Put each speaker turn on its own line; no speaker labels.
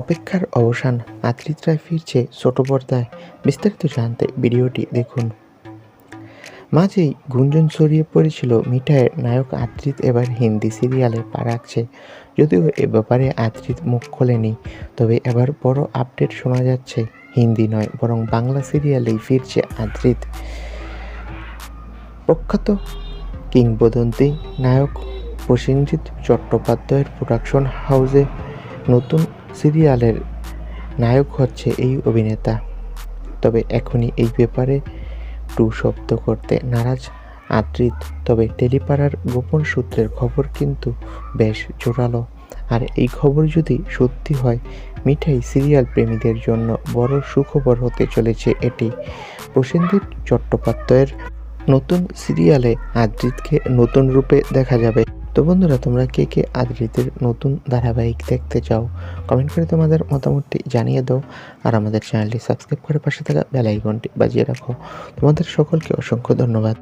অপেক্ষার অবসান আত্রিত্রায় ফিরছে ছোট পর্দায়। বিস্তারিত জানতে ভিডিওটি দেখুন। মাঝেই গুঞ্জন ছড়িয়ে পড়েছিল মিঠাইয়ের নায়ক আদ্রিত এবার হিন্দি সিরিয়ালে পা রাখছে। যদিও এ ব্যাপারে আদ্রিত মুখ খোলেনি, তবে এবার বড় আপডেট শোনা যাচ্ছে। হিন্দি নয়, বরং বাংলা সিরিয়ালেই ফিরছে আদ্রিত প্রখ্যাত কিংবদন্তি নায়ক প্রসেনজিৎ চট্টোপাধ্যায়ের প্রোডাকশন হাউসে নতুন সিরিয়ালের নায়ক হচ্ছে এই অভিনেতা। তবে এখনই এই ব্যাপারে টু শব্দ করতে নারাজ, আদ্রিত। তবে টেলিপাড়ার গোপন সূত্রের খবর কিন্তু বেশ জোরালো। আর এই খবর যদি সত্যি হয়, মিঠাই সিরিয়াল প্রেমীদের জন্য বড় সুখবর হতে চলেছে এটি। প্রসেনজিৎ চট্টোপাধ্যায়ের নতুন সিরিয়ালে আদ্রিতকে নতুন রূপে দেখা যাবে। তো বন্ধুরা, তোমরা কে কে আদৃতির নতুন ধারাবাহিক দেখতে চাও কমেন্ট করে তোমাদের মতামতটি জানিয়ে দাও। আর আমাদের চ্যানেলটি সাবস্ক্রাইব করে পাশে থাকা বেল আইকনটি বাজিয়ে রাখো। তোমাদের সকলকে অসংখ্য ধন্যবাদ।